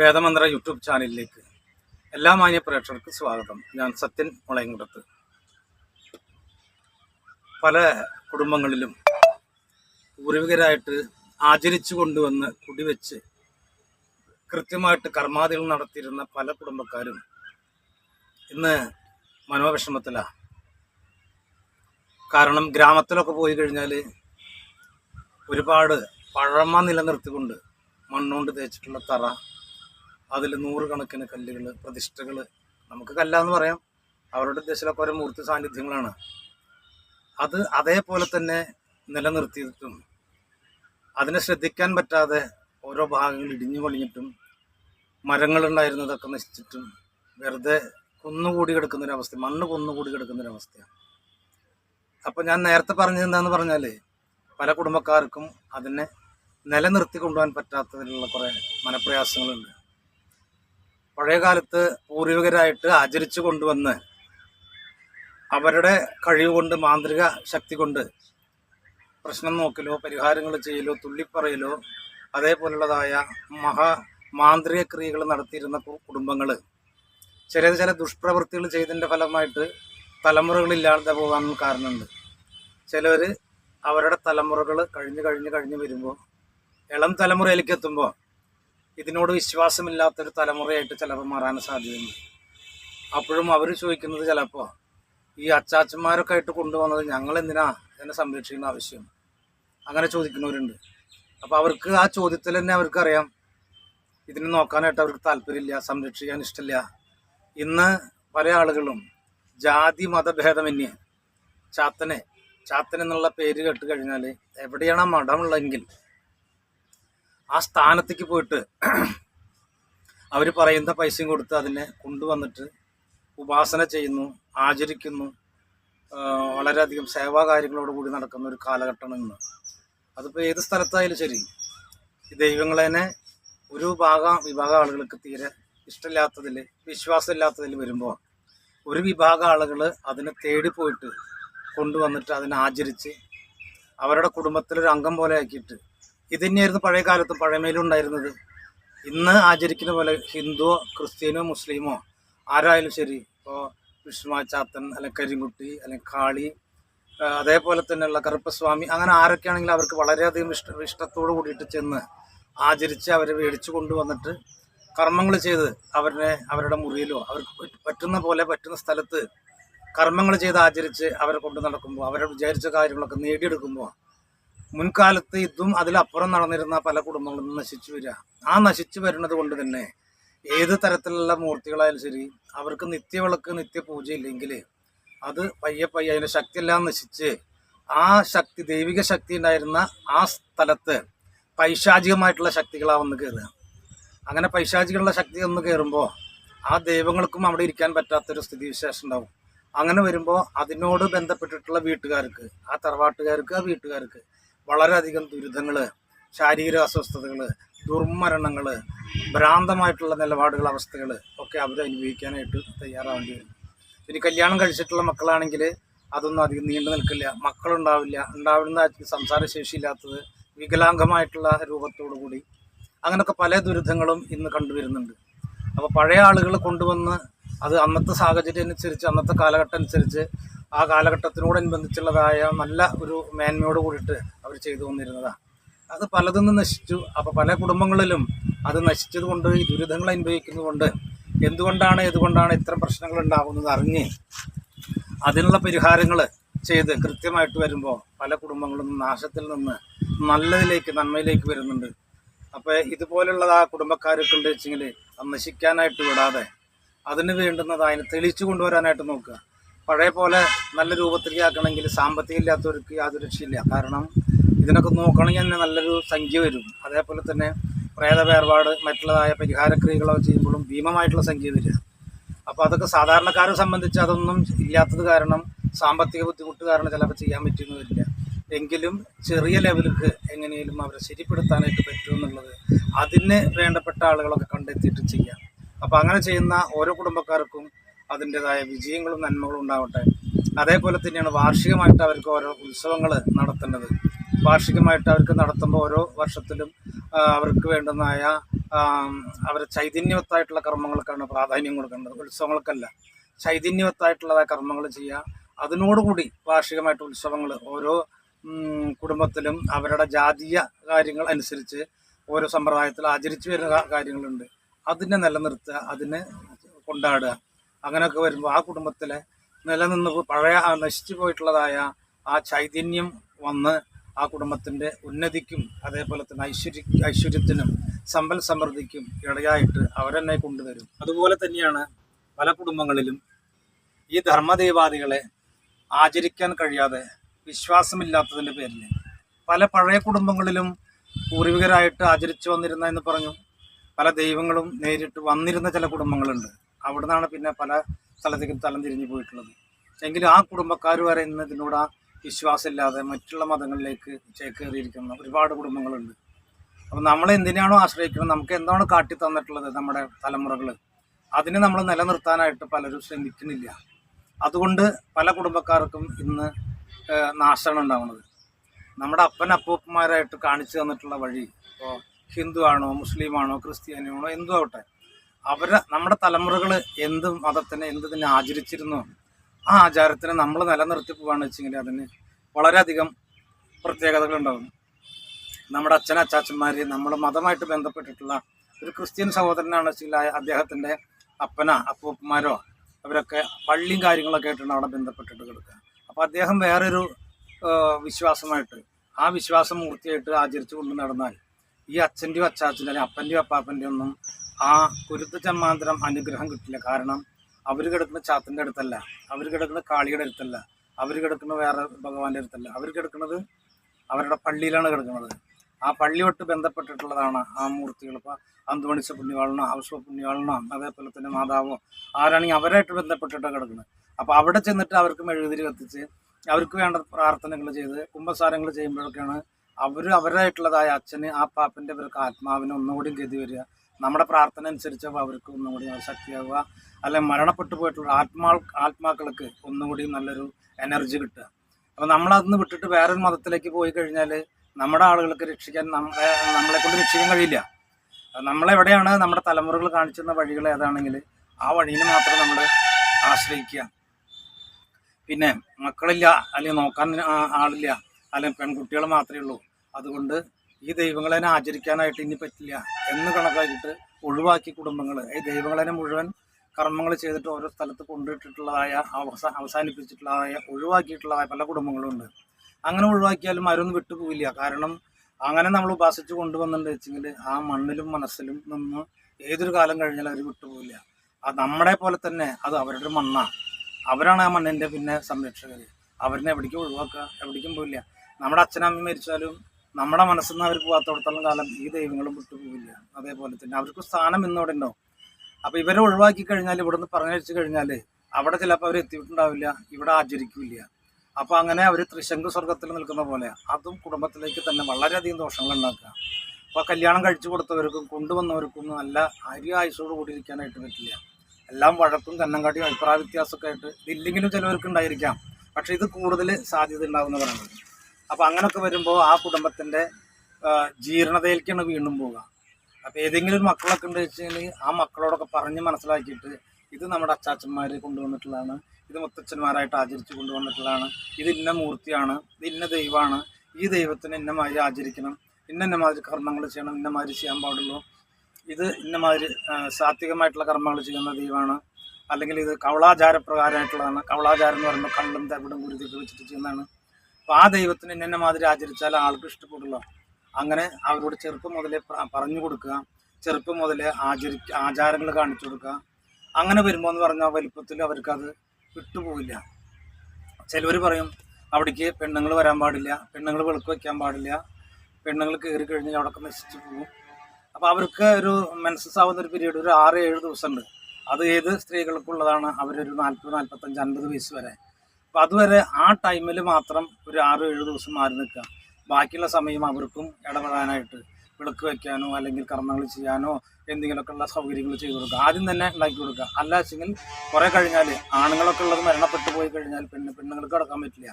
വേദമന്ത്ര YouTube ചാനലിലേക്ക് എല്ലാ മാന്യ പ്രേക്ഷകർക്കും സ്വാഗതം. ഞാൻ സത്യൻ മുളയങ്കുടത്ത് പല കുടുംബങ്ങളിലും പൂർവികരായിട്ട് ആചരിച്ചു കൊണ്ടുവന്ന് കുടിവെച്ച് കൃത്യമായിട്ട് കർമാദികൾ നടത്തിയിരുന്ന പല കുടുംബക്കാരും ഇന്ന് മനോവിഷമത്തിലാണ് കാരണം ഗ്രാമത്തിലൊക്കെ പോയി കഴിഞ്ഞാൽ ഒരുപാട് പഴമ നിലനിർത്തിക്കൊണ്ട് മണ്ണുകൊണ്ട് തേച്ചിട്ടുള്ള തറ അതിൽ നൂറുകണക്കിന് കല്ലുകൾ പ്രതിഷ്ഠകൾ നമുക്ക് കല്ലാന്ന് പറയാം. അവരുടെ ഉദ്ദേശത്തിലൊക്കെ ഓരോ മൂർത്തി സാന്നിധ്യങ്ങളാണ്. അത് അതേപോലെ തന്നെ നിലനിർത്തിയിട്ടും അതിനെ ശ്രദ്ധിക്കാൻ പറ്റാതെ ഓരോ ഭാഗങ്ങൾ ഇടിഞ്ഞു പൊളിഞ്ഞിട്ടും മരങ്ങളുണ്ടായിരുന്നതൊക്കെ നശിച്ചിട്ടും വെറുതെ കുന്നുകൂടി കിടക്കുന്നൊരവസ്ഥ മണ്ണ് കുന്നുകൂടി കിടക്കുന്നൊരവസ്ഥയാണ് അപ്പം ഞാൻ നേരത്തെ പറഞ്ഞത് എന്താന്ന് പറഞ്ഞാൽ പല കുടുംബക്കാർക്കും അതിനെ നിലനിർത്തി കൊണ്ടുപോകാൻ പറ്റാത്തതിലുള്ള കുറേ മനപ്രയാസങ്ങളുണ്ട്. പഴയ കാലത്ത് പൂർവികരായിട്ട് ആചരിച്ചു കൊണ്ടുവന്ന് അവരുടെ കഴിവ് കൊണ്ട് മാന്ത്രിക ശക്തി കൊണ്ട് പ്രശ്നം നോക്കലോ പരിഹാരങ്ങൾ ചെയ്യലോ തുള്ളിപ്പറയലോ അതേപോലുള്ളതായ മഹാ മാന്ത്രിക ക്രിയകൾ നടത്തിയിരുന്ന കുടുംബങ്ങൾ ചില ചില ദുഷ്പ്രവൃത്തികൾ ചെയ്തതിന്റെ ഫലമായിട്ട് തലമുറകളില്ലാതെ പോകാൻ കാരണമുണ്ട്. ചിലർ അവരുടെ തലമുറകൾ കഴിഞ്ഞ് കഴിഞ്ഞ് കഴിഞ്ഞ് വരുമ്പോൾ ഇളം തലമുറയിലേക്ക് എത്തുമ്പോൾ ഇതിനോട് വിശ്വാസമില്ലാത്തൊരു തലമുറയായിട്ട് ചിലപ്പോൾ മാറാൻ സാധ്യതയുണ്ട്. അപ്പോഴും അവർ ചോദിക്കുന്നത് ചിലപ്പോൾ ഈ അച്ചാച്ചന്മാരൊക്കെ ആയിട്ട് കൊണ്ടുവന്നത് ഞങ്ങൾ എന്തിനാ എന്നെ സംരക്ഷിക്കുന്ന ആവശ്യം? അങ്ങനെ ചോദിക്കുന്നവരുണ്ട്. അപ്പോൾ അവർക്ക് ആ ചോദ്യത്തിൽ തന്നെ അവർക്കറിയാം. ഇതിനെ നോക്കാനായിട്ട് അവർക്ക് താല്പര്യമില്ല സംരക്ഷിക്കാൻ ഇഷ്ടമില്ല. ഇന്ന് പല ആളുകളും ജാതി മതഭേദമന്യേ ചാത്തനെ ചാത്തൻ എന്നുള്ള പേര് കേട്ട് കഴിഞ്ഞാൽ എവിടെയാണ് ആ മഠമുള്ളതെങ്കിൽ ആ സ്ഥാനത്തേക്ക് പോയിട്ട് അവർ പറയുന്ന പൈസയും കൊടുത്ത് അതിനെ കൊണ്ടുവന്നിട്ട് ഉപാസന ചെയ്യുന്നു ആചരിക്കുന്നു. വളരെയധികം സേവാ കാര്യങ്ങളോട് കൂടി നടക്കുന്ന ഒരു കാലഘട്ടമാണ് ഇന്ന്. അതിപ്പോൾ ഏത് സ്ഥലത്തായാലും ശരി ഈ ദൈവങ്ങളെ ഒരു ഭാഗ വിഭാഗം ആളുകൾക്ക് തീരെ ഇഷ്ടമില്ലാത്തതിൽ വിശ്വാസമില്ലാത്തതിൽ വരുമ്പോൾ ഒരു വിഭാഗം ആളുകൾ അതിനെ തേടി പോയിട്ട് കൊണ്ടുവന്നിട്ട് അതിനെ ആചരിച്ച് അവരുടെ കുടുംബത്തിലൊരു അംഗം പോലെ ആക്കിയിട്ട് ഇത് തന്നെയായിരുന്നു പഴയ കാലത്ത് പഴമയിലുണ്ടായിരുന്നത് ഇന്ന് ആചരിക്കുന്ന പോലെ ഹിന്ദുവോ ക്രിസ്ത്യനോ മുസ്ലിമോ ആരായാലും ശരി ഇപ്പോൾ വിഷ്ണുമാച്ചാത്തൻ അല്ലെങ്കിൽ കരിങ്കുട്ടി അല്ലെങ്കിൽ കാളി അതേപോലെ തന്നെയുള്ള കറുപ്പസ്വാമി അങ്ങനെ ആരൊക്കെയാണെങ്കിലും അവർക്ക് വളരെയധികം ഇഷ്ട ഇഷ്ടത്തോടു കൂടിയിട്ട് ചെന്ന് ആചരിച്ച് അവരെ മേടിച്ചു കൊണ്ടുവന്നിട്ട് കർമ്മങ്ങൾ ചെയ്ത് അവരെ അവരുടെ മുറിയിലോ അവർക്ക് പറ്റുന്ന പോലെ പറ്റുന്ന സ്ഥലത്ത് കർമ്മങ്ങൾ ചെയ്ത് ആചരിച്ച് അവരെ കൊണ്ടു നടക്കുമ്പോൾ അവരെ വിചാരിച്ച കാര്യങ്ങളൊക്കെ നേടിയെടുക്കുമ്പോൾ മുൻകാലത്ത് ഇതും അതിലപ്പുറം നടന്നിരുന്ന പല കുടുംബങ്ങളും നശിച്ചു വരിക. ആ നശിച്ചു വരുന്നത് കൊണ്ട് തന്നെ ഏത് തരത്തിലുള്ള മൂർത്തികളായാലും ശരി അവർക്ക് നിത്യവിളക്ക് നിത്യപൂജ ഇല്ലെങ്കിൽ അത് പയ്യെ പയ്യെ അതിന്റെ ശക്തിയെല്ലാം നശിച്ച് ആ ശക്തി ദൈവിക ശക്തി ഉണ്ടായിരുന്ന ആ സ്ഥലത്ത് പൈശാചികമായിട്ടുള്ള ശക്തികളാണ് വന്ന് കയറുക. അങ്ങനെ പൈശാചികളുടെ ശക്തി വന്ന് കയറുമ്പോൾ ആ ദൈവങ്ങൾക്കും അവിടെ ഇരിക്കാൻ പറ്റാത്തൊരു സ്ഥിതിവിശേഷം ഉണ്ടാവും. അങ്ങനെ വരുമ്പോൾ അതിനോട് ബന്ധപ്പെട്ടിട്ടുള്ള വീട്ടുകാർക്ക് ആ തറവാട്ടുകാർക്ക് ആ വീട്ടുകാർക്ക് വളരെയധികം ദുരിതങ്ങൾ ശാരീരിക അസ്വസ്ഥതകൾ ദുർമരണങ്ങൾ ഭ്രാന്തമായിട്ടുള്ള നിലപാടുകൾ അവസ്ഥകൾ ഒക്കെ അവർ അനുഭവിക്കാനായിട്ട് തയ്യാറാവേണ്ടി വരും. ഇനി കല്യാണം കഴിച്ചിട്ടുള്ള മക്കളാണെങ്കിൽ അതൊന്നും അധികം നീണ്ടു നിൽക്കില്ല. മക്കളുണ്ടാവില്ല. ഉണ്ടാവുന്ന സംസാരശേഷി ഇല്ലാത്തത് വികലാംഗമായിട്ടുള്ള രൂപത്തോടു കൂടി. അങ്ങനെയൊക്കെ പല ദുരിതങ്ങളും ഇന്ന് കണ്ടുവരുന്നുണ്ട് അപ്പോൾ പഴയ ആളുകൾ കൊണ്ടുവന്ന് അത് അന്നത്തെ സാഹചര്യം അനുസരിച്ച് അന്നത്തെ കാലഘട്ടം അനുസരിച്ച് ആ കാലഘട്ടത്തിനോടനുബന്ധിച്ചുള്ളതായ നല്ല ഒരു മേന്മയോട് കൂടിയിട്ട് അവർ ചെയ്തു വന്നിരുന്നതാണ് അത് പലതൊന്നും നശിച്ചു. അപ്പോൾ പല കുടുംബങ്ങളിലും അത് നശിച്ചത് കൊണ്ട് ഈ ദുരിതങ്ങൾ അനുഭവിക്കുന്നതുകൊണ്ട് എന്തുകൊണ്ടാണ് എന്തുകൊണ്ടാണ് ഇത്തരം പ്രശ്നങ്ങൾ ഉണ്ടാകുന്നത് അറിഞ്ഞ് അതിനുള്ള പരിഹാരങ്ങൾ ചെയ്ത് കൃത്യമായിട്ട് വരുമ്പോൾ പല കുടുംബങ്ങളും നാശത്തിൽ നിന്ന് നല്ലതിലേക്ക് നന്മയിലേക്ക് വരുന്നുണ്ട്. അപ്പോൾ ഇതുപോലുള്ള ആ കുടുംബക്കാരൊക്കെ ഉണ്ട് വെച്ചെങ്കിൽ അത് നശിക്കാനായിട്ട് വിടാതെ അതിന് വേണ്ടുന്നത് അതിനെ തെളിച്ചു കൊണ്ടുവരാനായിട്ട് നോക്കുക. പഴയ പോലെ നല്ല രൂപത്തിലേക്ക് ആക്കണമെങ്കിൽ സാമ്പത്തികം ഇല്ലാത്തവർക്ക് യാതൊരു രക്ഷയില്ല. കാരണം ഇതിനൊക്കെ നോക്കണമെങ്കിൽ തന്നെ നല്ലൊരു സംഖ്യ വരും. അതേപോലെ തന്നെ പ്രേത വേർപാട് മറ്റുള്ളതായ പരിഹാരക്രിയകളൊക്കെ ചെയ്യുമ്പോഴും ഭീമമായിട്ടുള്ള സംഖ്യ വരിക. അപ്പോൾ അതൊക്കെ സാധാരണക്കാരെ സംബന്ധിച്ച് അതൊന്നും ഇല്ലാത്തത് കാരണം സാമ്പത്തിക ബുദ്ധിമുട്ട് കാരണം ചിലപ്പോൾ ചെയ്യാൻ പറ്റുന്നതില്ല. എങ്കിലും ചെറിയ ലെവലിലേക്ക് എങ്ങനെയും അവരെ ശരിപ്പെടുത്താനായിട്ട് പറ്റുമെന്നുള്ളത് അതിന് വേണ്ടപ്പെട്ട ആളുകളൊക്കെ കണ്ടെത്തിയിട്ട് ചെയ്യാം. അപ്പോൾ അങ്ങനെ ചെയ്യുന്ന ഓരോ കുടുംബക്കാർക്കും അതിന്റെതായ വിജയങ്ങളും നന്മകളും ഉണ്ടാവട്ടെ. അതേപോലെ തന്നെയാണ് വാർഷികമായിട്ട് അവർക്ക് ഓരോ ഉത്സവങ്ങൾ നടത്തേണ്ടത്. വാർഷികമായിട്ട് അവർക്ക് നടത്തുമ്പോൾ ഓരോ വർഷത്തിലും അവർക്ക് വേണ്ടുന്നതായ അവരെ ചൈതന്യവത്തായിട്ടുള്ള കർമ്മങ്ങൾക്കാണ് പ്രാധാന്യം കൊടുക്കേണ്ടത്. ഉത്സവങ്ങൾക്കല്ല. ചൈതന്യവത്തായിട്ടുള്ളതായ കർമ്മങ്ങൾ ചെയ്യുക. അതിനോടുകൂടി വാർഷികമായിട്ട് ഉത്സവങ്ങൾ ഓരോ കുടുംബത്തിലും അവരുടെ ജാതീയ കാര്യങ്ങൾ അനുസരിച്ച് ഓരോ സമ്പ്രദായത്തിൽ ആചരിച്ചു വരുന്ന കാര്യങ്ങളുണ്ട്. അതിനെ നിലനിർത്തുക അതിനെ കൊണ്ടാടുക. അങ്ങനെയൊക്കെ വരുമ്പോൾ ആ കുടുംബത്തിലെ നിലനിന്ന് പഴയ നശിച്ചു പോയിട്ടുള്ളതായ ആ ചൈതന്യം വന്ന് ആ കുടുംബത്തിന്റെ ഉന്നതിക്കും അതേപോലെ തന്നെ ഐശ്വര്യ ഐശ്വര്യത്തിനും സമ്പൽ സമൃദ്ധിക്കും ഇടയായിട്ട് അവരെന്നെ കൊണ്ടുവരും. അതുപോലെ തന്നെയാണ് പല കുടുംബങ്ങളിലും ഈ ധർമ്മദേവാദികളെ ആചരിക്കാൻ കഴിയാതെ വിശ്വാസമില്ലാത്തതിന്റെ പേരിൽ പല പഴയ കുടുംബങ്ങളിലും പൂർവികരായിട്ട് ആചരിച്ചു വന്നിരുന്ന എന്ന് പറഞ്ഞു. പല ദൈവങ്ങളും നേരിട്ട് വന്നിരുന്ന ചില കുടുംബങ്ങളുണ്ട്. അവിടെ നിന്നാണ് പിന്നെ പല സ്ഥലത്തേക്കും തലം തിരിഞ്ഞു പോയിട്ടുള്ളത്. എങ്കിലും ആ കുടുംബക്കാർ വരെ ഇന്ന് ഇതിനോട് വിശ്വാസമില്ലാതെ മറ്റുള്ള മതങ്ങളിലേക്ക് ചേക്കേറിയിരിക്കുന്ന ഒരുപാട് കുടുംബങ്ങളുണ്ട്. അപ്പം നമ്മൾ എന്തിനാണോ ആശ്രയിക്കുന്നത്? നമുക്ക് എന്താണ് കാട്ടി തന്നിട്ടുള്ളത് നമ്മുടെ തലമുറകൾ? അതിനെ നമ്മൾ നിലനിർത്താനായിട്ട് പലരും ശ്രമിക്കുന്നില്ല. അതുകൊണ്ട് പല കുടുംബക്കാർക്കും ഇന്ന് നാശമാണ് ഉണ്ടാവുന്നത്. നമ്മുടെ അപ്പൻ അപ്പൂപ്പന്മാരായിട്ട് കാണിച്ചു തന്നിട്ടുള്ള വഴി ഇപ്പോൾ ഹിന്ദു ആണോ മുസ്ലിം ആണോ ക്രിസ്ത്യാനിയാണോ എന്തും ആവട്ടെ അവരെ നമ്മുടെ തലമുറകൾ എന്ത് മതത്തിനെ എന്ത് തന്നെ ആചരിച്ചിരുന്നോ. ആ ആചാരത്തിനെ നമ്മൾ നിലനിർത്തി പോവാന്ന് വെച്ചെങ്കിൽ അതിന് വളരെയധികം പ്രത്യേകതകളുണ്ടാകും നമ്മുടെ അച്ഛൻ അച്ചാച്ചന്മാർ നമ്മൾ മതമായിട്ട് ബന്ധപ്പെട്ടിട്ടുള്ള ഒരു ക്രിസ്ത്യൻ സഹോദരനാണ് വെച്ചെങ്കിൽ അദ്ദേഹത്തിന്റെ അപ്പന അപ്പൂപ്പന്മാരോ അവരൊക്കെ പള്ളിയും കാര്യങ്ങളൊക്കെ ആയിട്ടാണ് അവിടെ ബന്ധപ്പെട്ടിട്ട് കിടക്കുക. അപ്പോൾ അദ്ദേഹം വേറൊരു വിശ്വാസമായിട്ട് ആ വിശ്വാസം മൂർത്തിയായിട്ട് ആചരിച്ചു കൊണ്ട് നടന്നാൽ ഈ അച്ഛന്റെയോ അച്ചാച്ചന്റെ അല്ലെങ്കിൽ അപ്പന്റെയോ അപ്പാപ്പന്റെയോ ഒന്നും ആ കുരുത്ത് ചമ്മാന്തരം അനുഗ്രഹം കിട്ടില്ല. കാരണം അവർ കിടക്കുന്ന ചാത്തിന്റെ അടുത്തല്ല. അവർ കിടക്കുന്ന കാളിയുടെ അടുത്തല്ല. അവർ കിടക്കുന്ന വേറെ ഭഗവാന്റെ അടുത്തല്ല. അവർ കിടക്കുന്നത് അവരുടെ പള്ളിയിലാണ് കിടക്കുന്നത്. ആ പള്ളിയോട്ട് ബന്ധപ്പെട്ടിട്ടുള്ളതാണ് ആ മൂർത്തികൾ. ഇപ്പോൾ അന്തുമണിച്ച പുണ്യവാളനോ ഹൗസോ പുണ്യവാളനോ അതേപോലെ തന്നെ മാതാവോ ആരാണെങ്കിൽ അവരായിട്ട് ബന്ധപ്പെട്ടിട്ടാണ് കിടക്കുന്നത്. അപ്പോൾ അവിടെ ചെന്നിട്ട് അവർക്ക് മെഴുകുതിരി കത്തിച്ച് അവർക്ക് വേണ്ട പ്രാർത്ഥനകൾ ചെയ്ത് കുംഭസാരങ്ങൾ ചെയ്യുമ്പോഴൊക്കെയാണ് അവർ അവരായിട്ടുള്ളതായ അച്ഛന് ആ പാപ്പന്റെ ഇവർക്ക് ആത്മാവിന് ഒന്നുകൂടി ഗതി വരിക. നമ്മുടെ പ്രാർത്ഥന അനുസരിച്ച് അവർക്ക് ഒന്നുകൂടി ശക്തിയാവുക. അല്ലെങ്കിൽ മരണപ്പെട്ടു പോയിട്ടുള്ള ആത്മാ ആത്മാക്കൾക്ക് ഒന്നുകൂടി നല്ലൊരു എനർജി കിട്ടുക. അപ്പോൾ നമ്മളതിന്ന് വിട്ടിട്ട് വേറൊരു മതത്തിലേക്ക് പോയി കഴിഞ്ഞാൽ നമ്മുടെ ആളുകൾക്ക് രക്ഷിക്കാൻ നമ്മളെ നമ്മളെ കൊണ്ട് രക്ഷിക്കാൻ കഴിയില്ല. നമ്മളെവിടെയാണ് നമ്മുടെ തലമുറകൾ കാണിച്ചിരുന്ന വഴികൾ ഏതാണെങ്കിൽ ആ വഴിയിൽ മാത്രം നമ്മൾ ആശ്രയിക്കുക. പിന്നെ മക്കളില്ല അല്ലെങ്കിൽ നോക്കാൻ ആളില്ല അല്ലെങ്കിൽ പെൺകുട്ടികൾ മാത്രമേ ഉള്ളൂ. അതുകൊണ്ട് ഈ ദൈവങ്ങളെ ആചരിക്കാനായിട്ട് ഇനി പറ്റില്ല എന്ന് കണക്കാക്കിയിട്ട് ഒഴിവാക്കി കുടുംബങ്ങൾ ഈ ദൈവങ്ങളെ മുഴുവൻ കർമ്മങ്ങൾ ചെയ്തിട്ട് ഓരോ സ്ഥലത്ത് കൊണ്ടിട്ടിട്ടുള്ളതായ അവസ അവസാനിപ്പിച്ചിട്ടുള്ളതായ ഒഴിവാക്കിയിട്ടുള്ളതായ പല കുടുംബങ്ങളുണ്ട് അങ്ങനെ ഒഴിവാക്കിയാലും ആരൊന്നും വിട്ടുപോകില്ല കാരണം അങ്ങനെ നമ്മൾ ഉപാസിച്ച് കൊണ്ടുവന്നിട്ടുണ്ട് വെച്ചെങ്കിൽ ആ മണ്ണിലും മനസ്സിലും നിന്ന് ഏതൊരു കാലം കഴിഞ്ഞാൽ അവർ വിട്ടുപോകില്ല ആ നമ്മളെ പോലെ തന്നെ അത് അവരുടെ മണ്ണാണ് അവരാണ് ആ മണ്ണിന്റെ പിന്നെ സംരക്ഷകർ അവരിനെ എവിടേക്കും ഒഴിവാക്കുക എവിടേക്കും പോയില്ല നമ്മുടെ അച്ഛനമ്മ മരിച്ചാലും നമ്മുടെ മനസ്സിൽ നിന്ന് അവർ പോകാത്തോടത്തോളം കാലം ഈ ദൈവങ്ങളും വിട്ടുപോവില്ല. അതേപോലെ തന്നെ അവർക്ക് സ്ഥാനം ഇന്നോടെ ഉണ്ടാവും അപ്പോൾ ഇവരെ ഒഴിവാക്കി കഴിഞ്ഞാൽ ഇവിടുന്ന് പറഞ്ഞയച്ചു കഴിഞ്ഞാൽ അവിടെ ചിലപ്പോൾ അവർ എത്തിയിട്ടുണ്ടാവില്ല ഇവിടെ ആചരിക്കില്ല. അപ്പോൾ അങ്ങനെ അവർ ത്രിശങ്കു സ്വർഗത്തിൽ നിൽക്കുന്ന പോലെ അതും കുടുംബത്തിലേക്ക് തന്നെ വളരെയധികം ദോഷങ്ങൾ ഉണ്ടാക്കുക. അപ്പോൾ കല്യാണം കഴിച്ചു കൊടുത്തവർക്കും കൊണ്ടുവന്നവർക്കും നല്ല അരി ആയുസോട് കൂടി ഇരിക്കാനായിട്ട് പറ്റില്ല. എല്ലാം വഴക്കും കന്നങ്കാട്ടിയും അഭിപ്രായ വ്യത്യാസമൊക്കെ ആയിട്ട് ഇതില്ലെങ്കിലും ചിലവർക്ക് ഉണ്ടായിരിക്കാം. പക്ഷേ ഇത് കൂടുതൽ സാധ്യത ഉണ്ടാകുന്നവരാണ് അപ്പോൾ അങ്ങനെയൊക്കെ വരുമ്പോൾ ആ കുടുംബത്തിന്റെ ജീർണതയിലേക്കാണ് വീണ്ടും പോകുക അപ്പോൾ ഏതെങ്കിലും മക്കളൊക്കെ ഉണ്ട് വെച്ചാൽ ആ മക്കളോടൊക്കെ പറഞ്ഞ് മനസ്സിലാക്കിയിട്ട് ഇത് നമ്മുടെ അച്ചാച്ചന്മാർ കൊണ്ടുവന്നിട്ടുള്ളതാണ് ഇത് മുത്തച്ഛന്മാരായിട്ട് ആചരിച്ചു കൊണ്ടുവന്നിട്ടുള്ളതാണ് ഇത് ഇന്ന മൂർത്തിയാണ് ഇത് ഇന്ന ദൈവമാണ് ഈ ദൈവത്തിന് ഇന്ന മാതിരി ആചരിക്കണം ഇന്ന ഇന്ന കർമ്മങ്ങൾ ചെയ്യണം ഇന്ന മാതിരി ചെയ്യാൻ പാടുള്ളൂ. ഇത് ഇന്ന മാതിരി സാത്വികമായിട്ടുള്ള കർമ്മങ്ങൾ ചെയ്യുന്ന ദൈവമാണ്. അല്ലെങ്കിൽ ഇത് കവളാചാരപ്രകാരമായിട്ടുള്ളതാണ് കവളാചാരം എന്ന് പറയുമ്പോൾ കള്ളും തവിടും കുരുതിയൊക്കെ വെച്ചിട്ട് ചെയ്യുന്നതാണ്. അപ്പോൾ ആ ദൈവത്തിന് ഇന്ന മാതിരി ആചരിച്ചാൽ ആൾക്ക് ഇഷ്ടപ്പെടുള്ള അങ്ങനെ അവരോട് ചെറുപ്പം മുതലേ പറഞ്ഞു കൊടുക്കുക. ചെറുപ്പം മുതലേ ആചരി ആചാരങ്ങൾ കാണിച്ചു കൊടുക്കുക. അങ്ങനെ വരുമ്പോൾ എന്ന് പറഞ്ഞാൽ വലുപ്പത്തിൽ അവർക്കത് വിട്ടുപോകില്ല ചിലവർ പറയും അവിടേക്ക് പെണ്ണുങ്ങൾ വരാൻ പാടില്ല പെണ്ണുങ്ങൾ വെളുക്ക് വയ്ക്കാൻ പാടില്ല പെണ്ണുങ്ങൾ കയറി കഴിഞ്ഞാൽ അവിടെയൊക്കെ നശിച്ചു പോകും. അപ്പോൾ അവർക്ക് ഒരു മെൻസസ് ആവുന്ന ഒരു പീരീഡ് ഒരു ആറ് ഏഴ് ദിവസമുണ്ട്. അത് ഏത് സ്ത്രീകൾക്കുള്ളതാണ്? അവരൊരു നാൽപ്പത് നാൽപ്പത്തഞ്ച് അൻപത് വയസ്സ് വരെ. അപ്പോൾ അതുവരെ ആ ടൈമിൽ മാത്രം ഒരു ആറ് ഏഴ് ദിവസം മാറി നിൽക്കുക. ബാക്കിയുള്ള സമയം അവർക്കും ഇടപെടാനായിട്ട് വിളക്ക് വയ്ക്കാനോ അല്ലെങ്കിൽ കർമ്മങ്ങൾ ചെയ്യാനോ എന്തെങ്കിലുമൊക്കെ ഉള്ള സൗകര്യങ്ങൾ ചെയ്തു കൊടുക്കുക. ആദ്യം തന്നെ ഉണ്ടാക്കി കൊടുക്കുക. അല്ല വെച്ചെങ്കിൽ കുറേ കഴിഞ്ഞാൽ ആണുങ്ങളൊക്കെ ഉള്ളത് മരണപ്പെട്ടു പോയി കഴിഞ്ഞാൽ പെണ്ണ് പെണ്ണുങ്ങൾക്ക് കിടക്കാൻ പറ്റില്ല.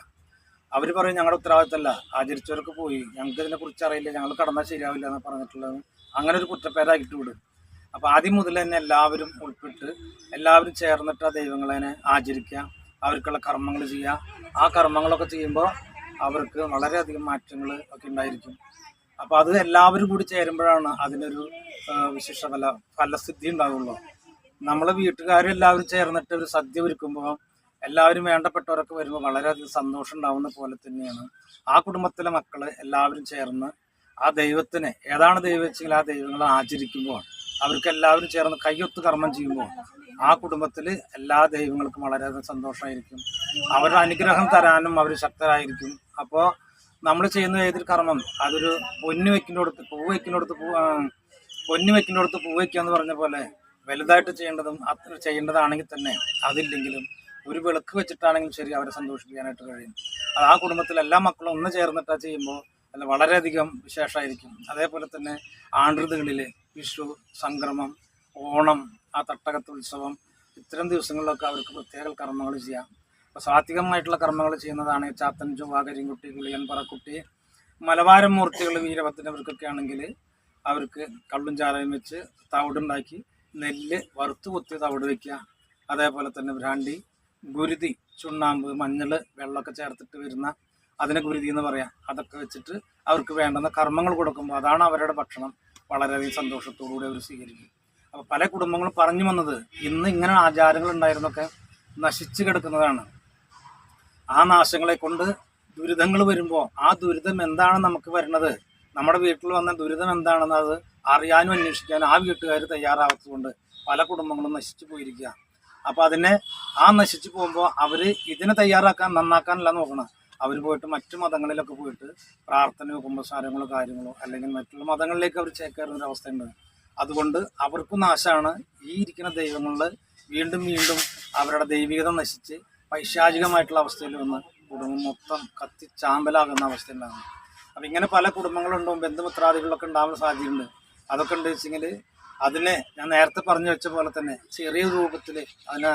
അവർ പറയും ഞങ്ങളുടെ ഉത്തരവാദിത്തമല്ല. ആചരിച്ചവർക്ക് പോയി. ഞങ്ങൾക്ക് ഇതിനെക്കുറിച്ച് അറിയില്ല. ഞങ്ങൾ കടന്നാൽ ശരിയാവില്ല എന്ന് പറഞ്ഞിട്ടുള്ളത്. അങ്ങനെ ഒരു കുറ്റപ്പേരാക്കിട്ട് വിടും. അപ്പോൾ ആദ്യം മുതൽ തന്നെ എല്ലാവരും ഉൾപ്പെട്ട് എല്ലാവരും ചേർന്നിട്ട് ആ ദൈവങ്ങളെ ആചരിക്കുക. അവർക്കുള്ള കർമ്മങ്ങൾ ചെയ്യുക ആ കർമ്മങ്ങളൊക്കെ ചെയ്യുമ്പോൾ അവർക്ക് വളരെയധികം മാറ്റങ്ങൾ ഒക്കെ ഉണ്ടായിരിക്കും. അപ്പോൾ അത് എല്ലാവരും കൂടി ചേരുമ്പോഴാണ് അതിനൊരു വിശേഷ ഫല ഫലസിദ്ധി ഉണ്ടാവുള്ളൂ. നമ്മളെ വീട്ടുകാരും എല്ലാവരും ചേർന്നിട്ട് ഒരു സദ്യ ഒരുക്കുമ്പോൾ എല്ലാവരും വേണ്ടപ്പെട്ടവരൊക്കെ വരുമ്പോൾ വളരെയധികം സന്തോഷം ഉണ്ടാവുന്ന പോലെ തന്നെയാണ് ആ കുടുംബത്തിലെ മക്കൾ എല്ലാവരും ചേർന്ന് ആ ദൈവത്തിനെ ഏതാണ് ദൈവം വെച്ചെങ്കിൽ ആ ദൈവങ്ങളെ ആചരിക്കുമ്പോൾ അവർക്ക് എല്ലാവരും ചേർന്ന് കയ്യൊത്ത് കർമ്മം ചെയ്യുമ്പോൾ ആ കുടുംബത്തിൽ എല്ലാ ദൈവങ്ങൾക്കും വളരെയധികം സന്തോഷമായിരിക്കും. അവരുടെ അനുഗ്രഹം തരാനും അവർ ശക്തരായിരിക്കും. അപ്പോൾ നമ്മൾ ചെയ്യുന്ന ഏതൊരു കർമ്മം? അതൊരു പൊന്നു അടുത്ത് പൂ അടുത്ത് പൂ പൊന്നു വെക്കിനോടത്ത് പൂ എന്ന് പറഞ്ഞ പോലെ വലുതായിട്ട് ചെയ്യേണ്ടതും അത്ര ചെയ്യേണ്ടതാണെങ്കിൽ തന്നെ അതില്ലെങ്കിലും ഒരു വിളക്ക് വെച്ചിട്ടാണെങ്കിലും ശരി അവരെ സന്തോഷിപ്പിക്കാനായിട്ട് കഴിയും. അത് ആ കുടുംബത്തിലെ എല്ലാ മക്കളും ഒന്ന് ചേർന്നിട്ടാ ചെയ്യുമ്പോൾ അല്ല വളരെയധികം വിശേഷമായിരിക്കും. അതേപോലെ തന്നെ ആണ്ടൃതുകളിൽ വിഷു സംക്രമം ഓണം ആ തട്ടകത്ത് ഉത്സവം ഇത്തരം ദിവസങ്ങളിലൊക്കെ അവർക്ക് പ്രത്യേക കർമ്മങ്ങൾ ചെയ്യാം. അപ്പോൾ സാത്വികമായിട്ടുള്ള കർമ്മങ്ങൾ ചെയ്യുന്നതാണ് ചാത്തൻ ചൊവ്വ കരിങ്കുട്ടി കുളിയൻ പറക്കുട്ടി മലബാരം മൂർത്തികൾ വീരഭദ്രവർക്കൊക്കെ ആണെങ്കിൽ അവർക്ക് കള്ളും ചാരയും വെച്ച് തവിടുണ്ടാക്കി നെല്ല് വറുത്ത് കുത്തി തവിട് വയ്ക്കുക അതേപോലെ തന്നെ ഭ്രാണ്ടി ഗുരുതി ചുണ്ണാമ്പ് മഞ്ഞൾ വെള്ളമൊക്കെ ചേർത്തിട്ട് വരുന്ന അതിനെ ഗുരുതി എന്ന് പറയാം. അതൊക്കെ വെച്ചിട്ട് അവർക്ക് വേണ്ടുന്ന കർമ്മങ്ങൾ കൊടുക്കുമ്പോൾ അതാണ് അവരുടെ ഭക്ഷണം. വളരെയധികം സന്തോഷത്തോടുകൂടി അവർ സ്വീകരിക്കും. അപ്പോൾ പല കുടുംബങ്ങളും പറഞ്ഞു വന്നത് ഇന്ന് ഇങ്ങനെ ആചാരങ്ങൾ ഉണ്ടായിരുന്നൊക്കെ നശിച്ചു കിടക്കുന്നതാണ്. ആ നാശങ്ങളെ കൊണ്ട് ദുരിതങ്ങൾ വരുമ്പോൾ ആ ദുരിതം എന്താണ് നമുക്ക് വരുന്നത് നമ്മുടെ വീട്ടിൽ വന്ന ദുരിതം എന്താണെന്ന് അത് അറിയാനും അന്വേഷിക്കാനും ആ വീട്ടുകാർ തയ്യാറാകാത്തതുകൊണ്ട് പല കുടുംബങ്ങളും നശിച്ചു പോയിരിക്കുക അപ്പോൾ അതിനെ ആ നശിച്ചു പോകുമ്പോൾ അവർ ഇതിനെ തയ്യാറാക്കാൻ നന്നാക്കാനല്ല നോക്കണം അവർ പോയിട്ട് മറ്റു മതങ്ങളിലൊക്കെ പോയിട്ട് പ്രാർത്ഥനയോ കുമ്പസാരങ്ങളോ കാര്യങ്ങളോ അല്ലെങ്കിൽ മറ്റുള്ള മതങ്ങളിലേക്ക് അവർ ചേക്കേറുന്ന ഒരു അവസ്ഥയുണ്ട്. അതുകൊണ്ട് അവർക്കും നാശമാണ് ഈ ഇരിക്കുന്ന ദൈവങ്ങളിൽ വീണ്ടും വീണ്ടും അവരുടെ ദൈവികത നശിച്ച് പൈശാചികമായിട്ടുള്ള അവസ്ഥയിൽ വന്ന് കുടുംബം മൊത്തം കത്തി ചാമ്പലാകുന്ന അവസ്ഥ ഉണ്ടാകുന്നു. അപ്പം ഇങ്ങനെ പല കുടുംബങ്ങളുണ്ടോ ബന്ധുമിത്രാദികളൊക്കെ ഉണ്ടാവാൻ സാധ്യതയുണ്ട് അതൊക്കെ ഉണ്ട് വെച്ചെങ്കിൽ അതിനെ ഞാൻ നേരത്തെ പറഞ്ഞു വെച്ച പോലെ തന്നെ ചെറിയ രൂപത്തിൽ അതിനെ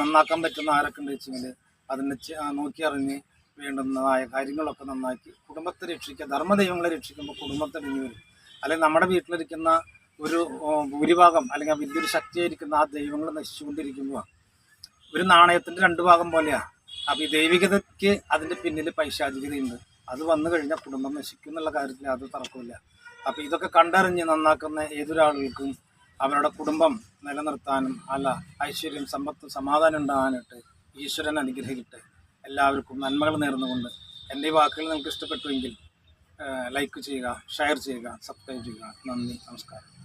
നന്നാക്കാൻ പറ്റുന്ന ആരൊക്കെ ഉണ്ട് വെച്ചെങ്കിൽ അതിനെ നോക്കി അറിഞ്ഞ് വേണ്ടുന്നതായ കാര്യങ്ങളൊക്കെ നന്നാക്കി കുടുംബത്തെ രക്ഷിക്കുക ധർമ്മദൈവങ്ങളെ രക്ഷിക്കുമ്പോൾ കുടുംബത്തെ ഇടിഞ്ഞു വരും. അല്ലെങ്കിൽ നമ്മുടെ വീട്ടിലിരിക്കുന്ന ഒരു ഭൂരിഭാഗം അല്ലെങ്കിൽ ആ വലിയൊരു ശക്തിയായിരിക്കുന്ന ആ ദൈവങ്ങൾ നശിച്ചുകൊണ്ടിരിക്കുമ്പോൾ ഒരു നാണയത്തിന്റെ രണ്ട് ഭാഗം പോലെയാണ് അപ്പോൾ ഈ ദൈവികതയ്ക്ക് അതിന്റെ പിന്നിൽ പൈശാചികതയുണ്ട്. അത് വന്നു കഴിഞ്ഞാൽ കുടുംബം നശിക്കും എന്നുള്ള കാര്യത്തിൽ അത് തർക്കമില്ല അപ്പോൾ ഇതൊക്കെ കണ്ടറിഞ്ഞ് നന്നാക്കുന്ന ഏതൊരാളുകൾക്കും അവരുടെ കുടുംബം നിലനിർത്താനും അല്ല ഐശ്വര്യം സമ്പത്ത് സമാധാനം ഉണ്ടാകാനായിട്ട് ഈശ്വരൻ അനുഗ്രഹിക്കട്ടെ. എല്ലാവർക്കും നന്മകൾ നേർന്നുകൊണ്ട് എന്റെ വാക്കുകൾ നിങ്ങൾക്ക് ഇഷ്ടപ്പെട്ടുവെങ്കിൽ ലൈക്ക് ചെയ്യുക ഷെയർ ചെയ്യുക സബ്സ്ക്രൈബ് ചെയ്യുക. നന്ദി നമസ്കാരം.